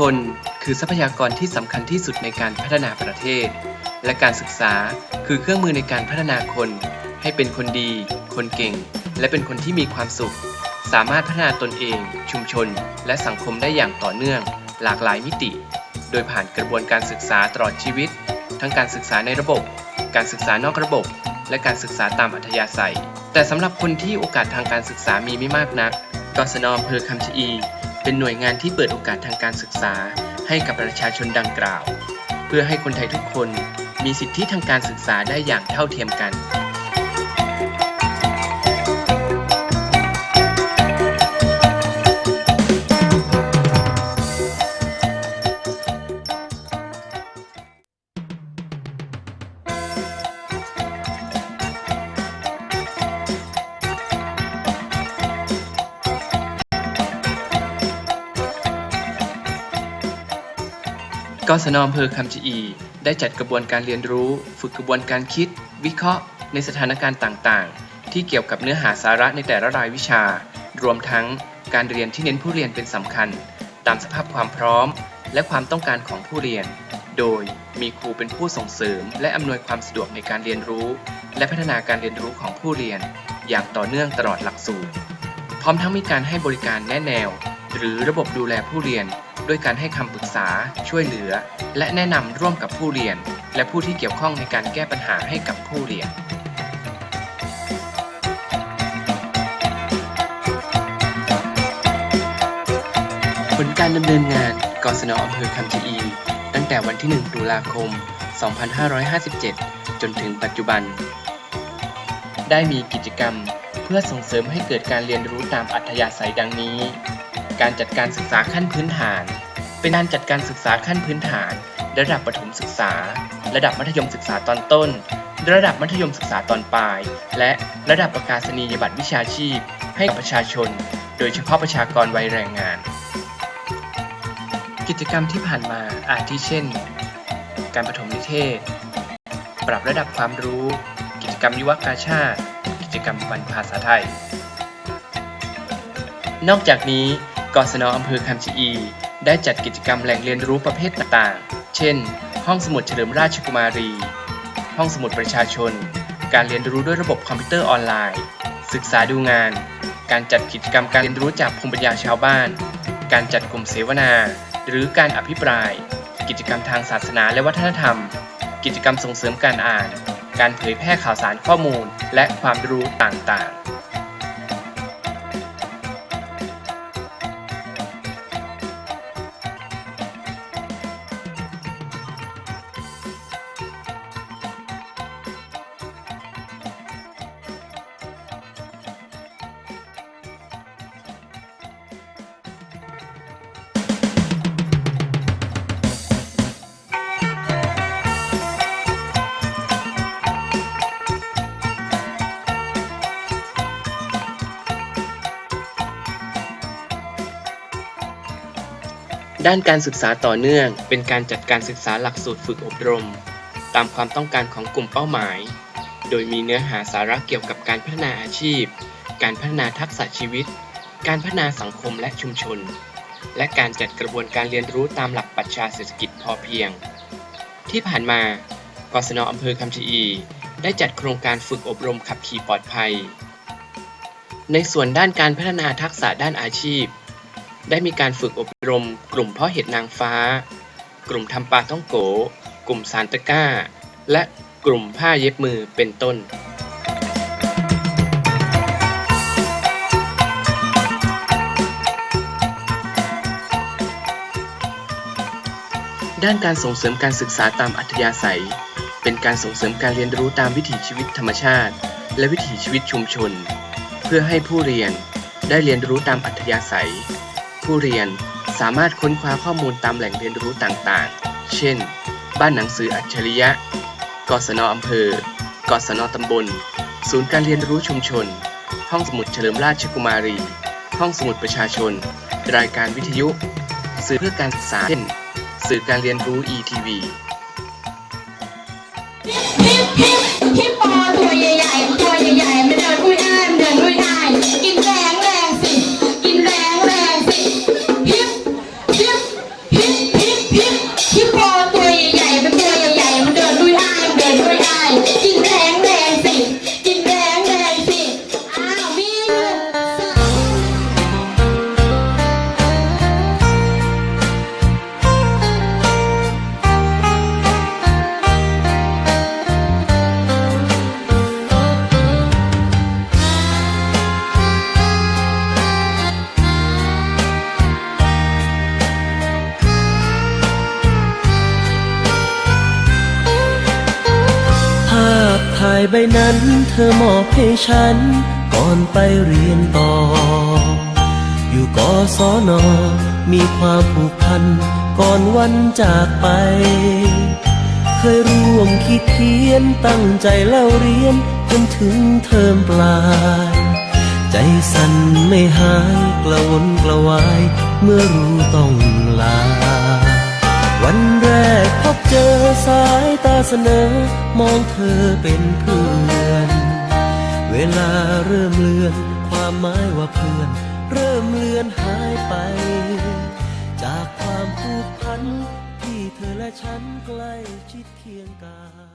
คนคือทรัพยากรที่สำคัญที่สุดในการพัฒนาประเทศ และการศึกษาคือเครื่องมือในการพัฒนาคน ให้เป็นคนดี คนเก่ง และเป็นคนที่มีความสุข สามารถพัฒนาตนเอง ชุมชน และสังคมได้อย่างต่อเนื่อง หลากหลายมิติ โดยผ่านกระบวนการศึกษาตลอดชีวิต ทั้งการศึกษาในระบบ การศึกษานอกระบบ และการศึกษาตามอัธยาศัย แต่สำหรับคนที่โอกาสทางการศึกษามีไม่มากนักกศนอำเภอคำชะอี เป็นหน่วยงานที่เปิดโอกาสทางการศึกษา ให้กับประชาชนดังกล่าว เพื่อให้คนไทยทุกคนมีสิทธิทางการศึกษาได้อย่างเท่าเทียมกัน กศนอำเภอคำชะอี ได้จัดกระบวนการเรียนรู้ ฝึกกระบวนการคิด วิเคราะห์ ในสถานการณ์ต่างๆ ที่เกี่ยวกับเนื้อหาสาระในแต่ละรายวิชา รวมทั้งการเรียนที่เน้นผู้เรียนเป็นสำคัญ ตามสภาพความพร้อม และความต้องการของผู้เรียน โดยมีครูเป็นผู้ส่งเสริม และอำนวยความสะดวกในการเรียนรู้ และพัฒนาการเรียนรู้ของผู้เรียน อย่างต่อเนื่องตลอดหลักสูตร พร้อมทั้งมีการให้บริการแนะแนว หรือระบบดูแลผู้เรียน ด้วยการให้คำปรึกษา ช่วยเหลือ และแนะนำร่วมกับผู้เรียน และผู้ที่เกี่ยวข้องในการแก้ปัญหาให้กับผู้เรียนผลการดำเนินงานกศนอำเภอคำชะอี ตั้งแต่วันที่ 1 ตุลาคม 2557 จนถึงปัจจุบัน ได้มีกิจกรรมเพื่อส่งเสริมให้เกิดการเรียนรู้ตามอัธยาศัยดังนี้ การจัดการศึกษาขั้นพื้นฐาน เป็นการจัดการศึกษาขั้นพื้นฐาน ระดับประถมศึกษา ระดับมัธยมศึกษาตอนต้น ระดับมัธยมศึกษาตอนปลาย และระดับประกาศนียบัตรวิชาชีพ ให้กับประชาชน โดยเฉพาะประชากรวัยแรงงาน กิจกรรมที่ผ่านมาอาทิเช่น การปฐมนิเทศ ปรับระดับความรู้ กิจกรรมยุวกาชาติ กิจกรรมวันภาษาไทยนอกจากนี้ กศนอำเภอคำชะอี ได้จัดกิจกรรมแหล่งเรียนรู้ประเภทต่างๆ เช่น ห้องสมุดเฉลิมราชกุมารี ห้องสมุดประชาชน การเรียนรู้ด้วยระบบคอมพิวเตอร์ออนไลน์ ศึกษาดูงาน การจัดกิจกรรมการเรียนรู้จากภูมิปัญญาชาวบ้าน การจัดกลุ่มเสวนา หรือการอภิปราย กิจกรรมทางศาสนาและวัฒนธรรม กิจกรรมส่งเสริมการอ่าน การเผยแพร่ข่าวสารข้อมูล และความรู้ต่างๆ ด้านการศึกษาต่อเนื่อง เป็นการจัดการศึกษาหลักสูตรฝึกอบรม ตามความต้องการของกลุ่มเป้าหมาย โดยมีเนื้อหาสาระเกี่ยวกับการพัฒนาอาชีพ การพัฒนาทักษะชีวิต การพัฒนาสังคมและชุมชน และการจัดกระบวนการเรียนรู้ตามหลักปรัชญาเศรษฐกิจพอเพียง ที่ผ่านมากศนอำเภอคำชะอี ได้จัดโครงการฝึกอบรมขับขี่ปลอดภัย ในส่วนด้านการพัฒนาทักษะด้านอาชีพ ได้มีการฝึกอบรม กลุ่มพาะเห็ดนางฟ้า กลุ่มทำปลาท่องโก กลุ่มสานตะก้า และกลุ่มผ้าเย็บมือเป็นต้นด้านการส่งเสริมการศึกษาตามอัธยาศัย เป็นการส่งเสริมการเรียนรู้ตามวิถีชีวิตธรรมชาติ และวิถีชีวิตชุมชน เพื่อให้ผู้เรียนได้เรียนรู้ตามอัธยาศัย ผู้เรียนสามารถค้นคว้าข้อมูลตามแหล่งเรียนรู้ต่างๆ เช่น บ้านหนังสืออัจฉริยะ กศนอำเภอกศนตำบล ศูนย์การเรียนรู้ชุมชน ห้องสมุดเฉลิมราชกุมารี ห้องสมุดประชาชน รายการวิทยุ สื่อเพื่อการศึกษาเช่น สื่อการเรียนรู้ ETV ฮิปฮิปฮิปโปตัวใหญ่ๆตัวใหญ่ๆาพถ่ายใบนั้นเธอมอบให้ฉัน ก่อนไปเรียนต่อ อยู่กศนมีความผูกพัน ก่อนวันจากไป เคยร่วมคิดเขียนตั้งใจเล่าเรียนจนถึงเทอมปลาย ใจสั่นไม่หายกระวนกระวาย เมื่อรู้ต้องลา วันแรกพบเจอสายตาเสนอ มองเธอเป็นเพื่อน เวลาเริ่มเลือน ความหมายว่าเพื่อน เริ่มเลือนหายไป จากความผูกพันที่เธอและฉันใกล้ชิดเคียงกาย